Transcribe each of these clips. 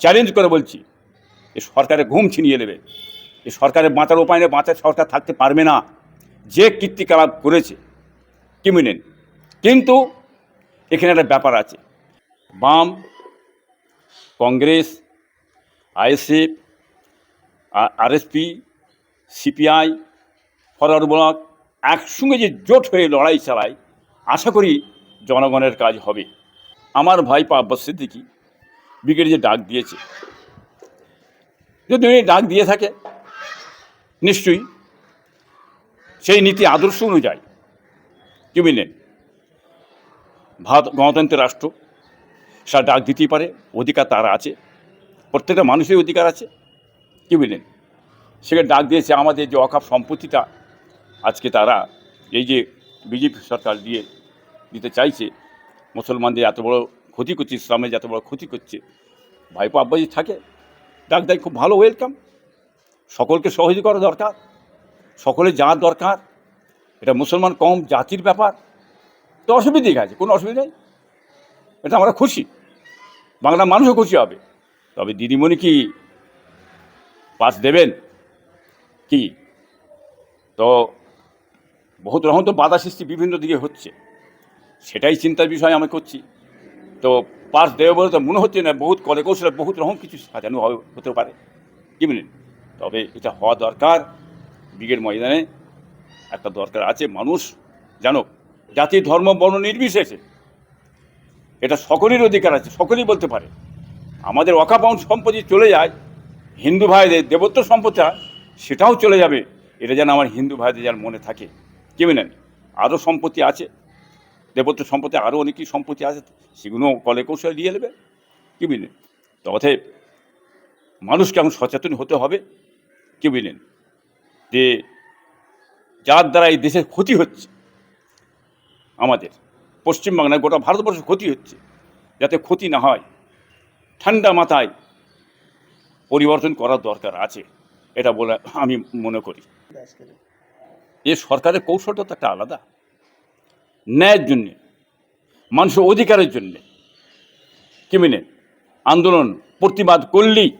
Challenge করে বলছি, এ সরকারের ঘুম ছিনিয়ে নেবে। এ সরকারের বাঁচার উপায় নেই, বাঁচার সরকার থাকতে পারবে না। যে কীর্তিকলাপ করেছে কিমিনেন কিন্তু এখানে একটা ব্যাপার আছে। বাম, Congress, ISF RSP, CPI, forward bloc একসঙ্গে যে জোট হয়ে লড়াই চালায়, আশা করি জনগণের কাজ হবে। আমার ভাই আব্বাস সিদ্দিকি ব্রিগেড যে ডাক দিয়েছে। যদি উনি ডাক দিয়ে থাকে, নিশ্চয়ই সেই নীতি আদর্শ অনুযায়ী কি বুঝলেন ভারত গণতন্ত্রের রাষ্ট্র সে ডাক দিতেই পারে, অধিকার তার আছে, প্রত্যেকটা মানুষের অধিকার আছে, কি বুঝলেন সেখানে ডাক দিয়েছে আমাদের যে অকাপ সম্পত্তিটা আজকে তারা এই যে বিজেপি সরকার দিয়ে দিতে চাইছে, মুসলমানদের এত বড় ক্ষতি করছে ইসলামের এত বড় ক্ষতি করছে ভাইপো আব্বাজি থাকে, ডাক দেয়, খুব ভালো ওয়েলকাম সকলকে সহযোগী করা দরকার সকলে যাওয়ার দরকার। এটা মুসলমান কম, জাতির ব্যাপার। তো অসুবিধে আছে কোনো অসুবিধা নেই। এটা আমরা খুশি। বাংলার মানুষও খুশি হবে। তবে দিদিমণি কি পাস দেবেন? কি? তো বহুত রকম তো বাধা সৃষ্টি বিভিন্ন দিকে হচ্ছে। সেটাই চিন্তার বিষয় আমি করছি। তো দেবে বলে তো মনে হচ্ছে না বহুত কলে কৌশলে বহুত রকম কিছু সাজানো হবে হতে পারে। কি তবে এটা হওয়া দরকার। ব্রিগেড ময়দানে একটা দরকার আছে। মানুষ জানো, জাতি, ধর্ম, বর্ণ নির্বিশেষে এটা সকলের অধিকার আছে, সকলেই বলতে পারে। আমাদের অকাপাউন্ড সম্পত্তি চলে যায়, হিন্দু ভাইদের দেবত্ব সম্পত্তিটা সেটাও চলে যাবে। এটা যেন আমার হিন্দু ভাইদের যেন মনে থাকে। কি বলেন? আরও সম্পত্তি আছে। দেবত্ব সম্পত্তি আরও অনেকই সম্পত্তি আছে সেগুলো কলে কৌশলে দিয়ে নেবে। কি বুঝলেন? তো অতএব মানুষকে এখন সচেতন হতে হবে কি বুঝলেন? যে যার দ্বারা এই দেশের ক্ষতি হচ্ছে আমাদের পশ্চিমবাংলায় গোটা ভারতবর্ষের ক্ষতি হচ্ছে যাতে ক্ষতি না হয় ঠান্ডা মাথায় পরিবর্তন করার দরকার আছে এটা বলে আমি মনে করি। এ সরকারের কৌশলটা তো একটা আলাদা। ন্যায়ের জন্যে, মানুষের অধিকারের জন্যে কি মেনে আন্দোলন প্রতিবাদ করলেই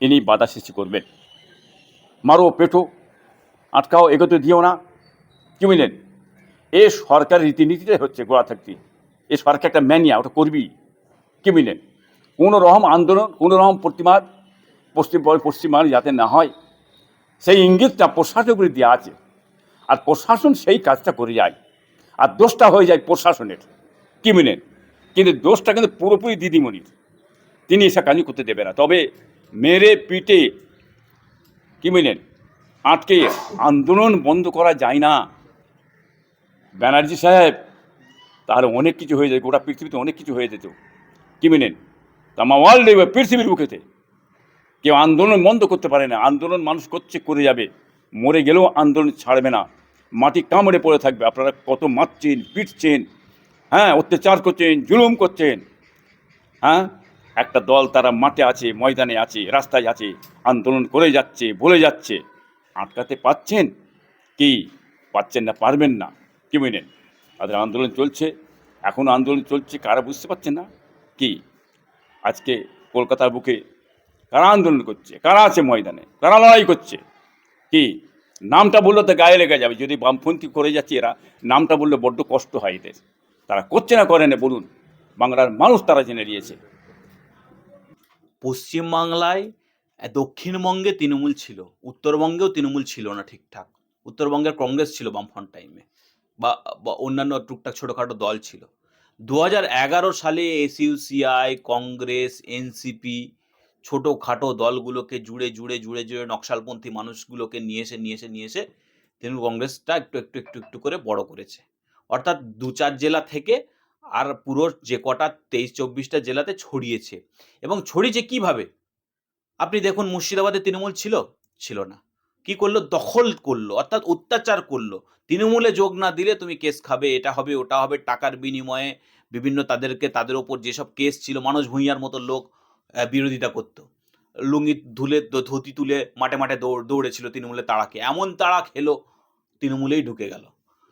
ইনি বাধা সৃষ্টি করবেন। মারো পেটো, আটকাও, এগোতে দিও না। কি বুঝলেন এ সরকার রীতিনীতিটাই হচ্ছে গোড়া থাকতে। এ সরকার একটা ম্যানিয়া ওটা করবি। কি বুঝলেন কোনো রকম আন্দোলন, কোনো রকম প্রতিবাদ, পশ্চিম পশ্চিমবাংলা যাতে না হয়, সেই ইঙ্গিতটা প্রশাসনের দেওয়া আছে। আর প্রশাসন সেই কাজটা করে যায়। আর দোষটা হয়ে যায় প্রশাসনের কি মিনেন কিন্তু দোষটা কিন্তু পুরোপুরি দিদিমণির। তিনি এসব কাজই করতে দেবে না। তবে মেরে পিটে কি মিনেন আটকে আন্দোলন বন্ধ করা যায় না। ব্যানার্জি সাহেব তাহলে অনেক কিছু হয়ে যায়, গোটা পৃথিবীতে অনেক কিছু হয়ে যেত। কি মিনেন তামা ওয়ার্ল্ড পৃথিবীর বুকেতে কেউ আন্দোলন বন্ধ করতে পারে না। আন্দোলন মানুষ করছে, করে যাবে। মরে গেলেও আন্দোলন ছাড়বে না। মাটি কামড়ে পড়ে থাকবে। আপনারা কত মারছেন, পিটছেন হ্যাঁ অত্যাচার করছেন, জুলুম করছেন হ্যাঁ? একটা দল তারা মাঠে আছে, ময়দানে আছে, রাস্তায় আছে, আন্দোলন করে যাচ্ছে, বলে যাচ্ছে। আটকাতে পাচ্ছেন কি? পাচ্ছেন না, পারবেন না। কি বুঝলেন তাদের আন্দোলন চলছে। এখন আন্দোলন চলছে, কারা বুঝতে পারছেন না? কি? আজকে কলকাতার বুকে কারা আন্দোলন করছে? কারা আছে ময়দানে? কারা লড়াই করছে? কি? নামটা বললে তো গায়ে লেগে যাবে। যদি বামপন্থী করে যাচ্ছে এরা, নামটা বললে বড্ড কষ্ট হয় এদের। তারা করছে না, করে না, বলুন। বাংলার মানুষ তারা জেনে নিয়েছে। পশ্চিমবাংলায় দক্ষিণবঙ্গে তৃণমূল ছিল। উত্তরবঙ্গেও তৃণমূল ছিল না ঠিকঠাক। উত্তরবঙ্গের কংগ্রেস ছিল বামফ্রন্ট টাইমে বা বা অন্যান্য টুকটাক ছোটোখাটো দল ছিল। দু হাজার এগারো সালে এসইউসিআই কংগ্রেস এনসিপি ছোটোখাটো দলগুলোকে জুড়ে জুড়ে জুড়ে জুড়ে নকশালপন্থী মানুষগুলোকে নিয়ে এসে নিয়ে এসে নিয়ে এসে তৃণমূল কংগ্রেসটা একটু একটু একটু একটু করে বড় করেছে। অর্থাৎ দু চার জেলা থেকে আর পুরো যে কটা তেইশ, চব্বিশটা জেলাতে ছড়িয়েছে। এবং ছড়িয়েছে কীভাবে? আপনি দেখুন মুর্শিদাবাদে তৃণমূল ছিল? ছিল না। কি করল? দখল করল, অর্থাৎ অত্যাচার করল। তৃণমূলে যোগ না দিলে তুমি কেস খাবে, এটা হবে, ওটা হবে, টাকার বিনিময়ে বিভিন্ন তাদেরকে, তাদের ওপর যেসব কেস ছিল, মানুষ ভূঁইয়ার মতো লোক বিরোধিতা করতো। লুঙ্গি ধুলে ধুতি তুলে মাঠে মাঠে দৌড়, দৌড়েছিল তৃণমূলে তাড়াকে এমন তাড়া খেলো, তৃণমূলেই ঢুকে গেল।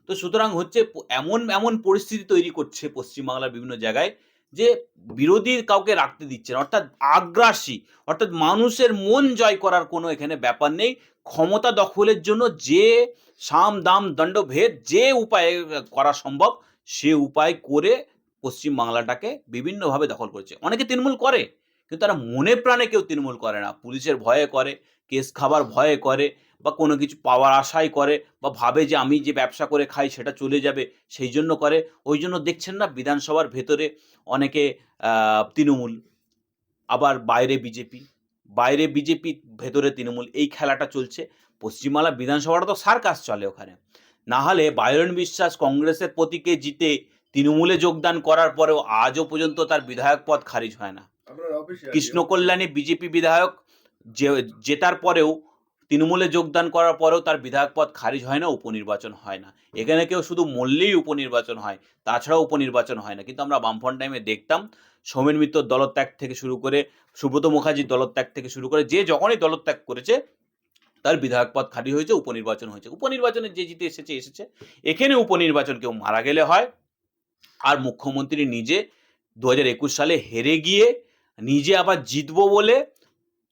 তো সুতরাং হচ্ছে এমন এমন পরিস্থিতি তৈরি করছে পশ্চিমবাংলার বিভিন্ন জায়গায় যে বিরোধী কাউকে রাখতে দিচ্ছে না। অর্থাৎ আগ্রাসী, অর্থাৎ মানুষের মন জয় করার কোনো এখানে ব্যাপার নেই। ক্ষমতা দখলের জন্য যে সাম, দাম দণ্ডভেদ যে উপায়ে করা সম্ভব, সে উপায় করে পশ্চিম বাংলাটাকে বিভিন্নভাবে দখল করেছে। অনেকে তৃণমূল করে। কিন্তু তারা মনে প্রাণে কেউ তৃণমূল করে না। পুলিশের ভয়ে করে, কেস খাবার ভয়ে করে বা কোনো কিছু পাওয়ার আশাই করে বা ভাবে যে আমি যে ব্যবসা করে খাই সেটা চলে যাবে সেই জন্য করে। ওই জন্য দেখছেন না বিধানসভার ভেতরে অনেকে তৃণমূল, আবার বাইরে বিজেপি। বাইরে বিজেপি ভেতরে তৃণমূল, এই খেলাটা চলছে। পশ্চিমবাংলা বিধানসভাটা তো সার্কাস চলে ওখানে। না হলে বায়রন বিশ্বাস কংগ্রেসের প্রতীকে জিতে তৃণমূলে যোগদান করার পরেও আজও পর্যন্ত তার বিধায়ক পদ খারিজ হয় না। কৃষ্ণ কল্যাণী বিজেপি বিধায়ক জেতার পরেও, তৃণমূলে যোগদান করার পরেও তার বিধায়ক পদ খারিজ হয় না, উপনির্বাচন হয় না। এখানে কেউ শুধু মরলেই উপনির্বাচন হয়, তাছাড়াও উপনির্বাচন হয় না। কিন্তু আমরা বামফ্রন্ট টাইমে দেখতাম, সৌমেন মিত্র দলত্যাগ থেকে শুরু করে, সুব্রত মুখার্জির দলত্যাগ থেকে শুরু করে, যে যখনই দলত্যাগ করেছে, তার বিধায়ক পদ খালি হয়েছে, উপনির্বাচন হয়েছে। উপনির্বাচনে যে জিতে এসেছে এসেছে। এখানে উপনির্বাচন কেউ মারা গেলে হয়, আর মুখ্যমন্ত্রী নিজে দু হাজার একুশ সালে হেরে গিয়ে নিজে আবার জিতবো বলে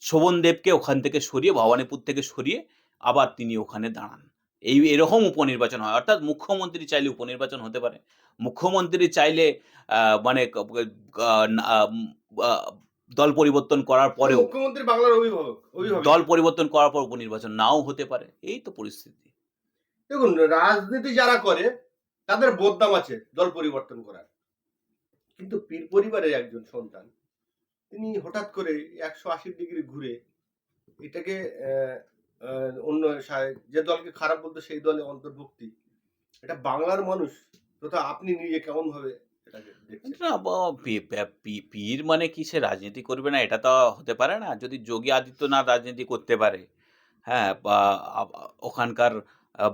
শোভন দেবকে ওখান থেকে সরিয়ে ভবানীপুর থেকে সরিয়ে আবার তিনি ওখানে দাঁড়ান। এই এরকম উপনির্বাচন হয়। অর্থাৎ মুখ্যমন্ত্রী চাইলে উপনির্বাচন হতে পারে। মুখ্যমন্ত্রী চাইলে মানে দল পরিবর্তন করার পরেও মুখ্যমন্ত্রী বাংলার অভিভাবক অভিভাবক। দল পরিবর্তন করার পর উপনির্বাচন নাও হতে পারে। এই তো পরিস্থিতি। দেখুন রাজনীতি যারা করে তাদের বদনাম আছে দল পরিবর্তন করার। কিন্তু পীর পরিবারের একজন সন্তান তিনি হঠাৎ করে একশো আশি ডিগ্রি ঘুরে এটাকে অন্য যে দলকে খারাপ বলতো সেই দলে অন্তর্ভুক্তি। এটা বাংলার মানুষ, তথা আপনি নিজে কেমন ভাবে পীর মানে কি সে রাজনীতি করবে না, এটা তো হতে পারে না। যদি যোগী আদিত্যনাথ রাজনীতি করতে পারে হ্যাঁ ওখানকার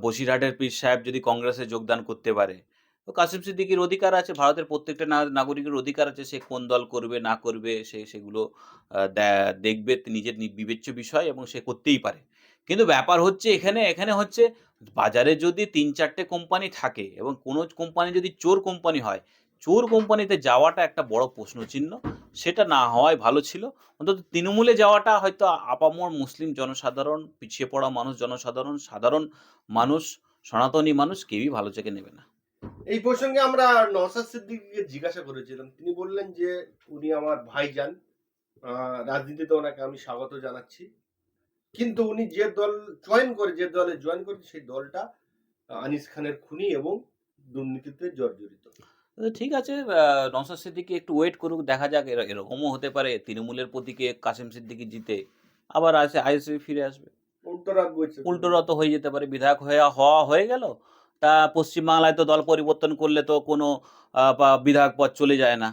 বসিরহাটের পীর সাহেব যদি কংগ্রেসে যোগদান করতে পারে তো কাসিম সিদ্দিকির অধিকার আছে, ভারতের প্রত্যেকটা নাগরিকের অধিকার আছে, সে কোন দল করবে, না করবে, সে সেগুলো দেখবে, নিজের বিবেচ্য বিষয় এবং সে করতেই পারে। কিন্তু ব্যাপার হচ্ছে এখানে এখানে হচ্ছে বাজারে যদি তিন চারটে কোম্পানি থাকে এবং কোনো কোম্পানি যদি চোর কোম্পানি হয়, চোর কোম্পানিতে যাওয়াটা একটা বড় প্রশ্নচিহ্ন। সেটা না হওয়াই ভালো ছিল। অন্তত তৃণমূলে যাওয়াটা হয়তো আপামর মুসলিম জনসাধারণ, পিছিয়ে পড়া মানুষ, জনসাধারণ, সাধারণ মানুষ, সনাতনী মানুষ কেউই ভালো চোখে নেবে না। এই প্রসঙ্গে আমরা নওসাদ সিদ্দিকীকে জিজ্ঞাসা করেছিলাম। তিনি বললেন যে উনি আমার ভাইজান। আহ, রাজনীতিতে ওনাকে আমি স্বাগত জানাচ্ছি। কিন্তু উনি যে দল জয়েন করে যে দলে জয়েন করে সেই দলটা আনিস খানের খুনি এবং দুর্নীতিতে জর্জরিত। ঠিক আছে নওশাদ সিদ্দিকি একটু ওয়েট করুক দেখা যাক। এরকমও হতে পারে তৃণমূলের প্রতীকে কাসিম সিদ্দিকি জিতে আবার আসে আইএসএ ফিরে আসবে। উল্টো রাগ বইছে। উল্টোরত হয়ে যেতে পারে বিধায়ক হয়ে হওয়া হয়ে গেল। তা পশ্চিমবাংলায় তো দল পরিবর্তন করলে তো কোনো বিধায়ক পদ চলে যায় না।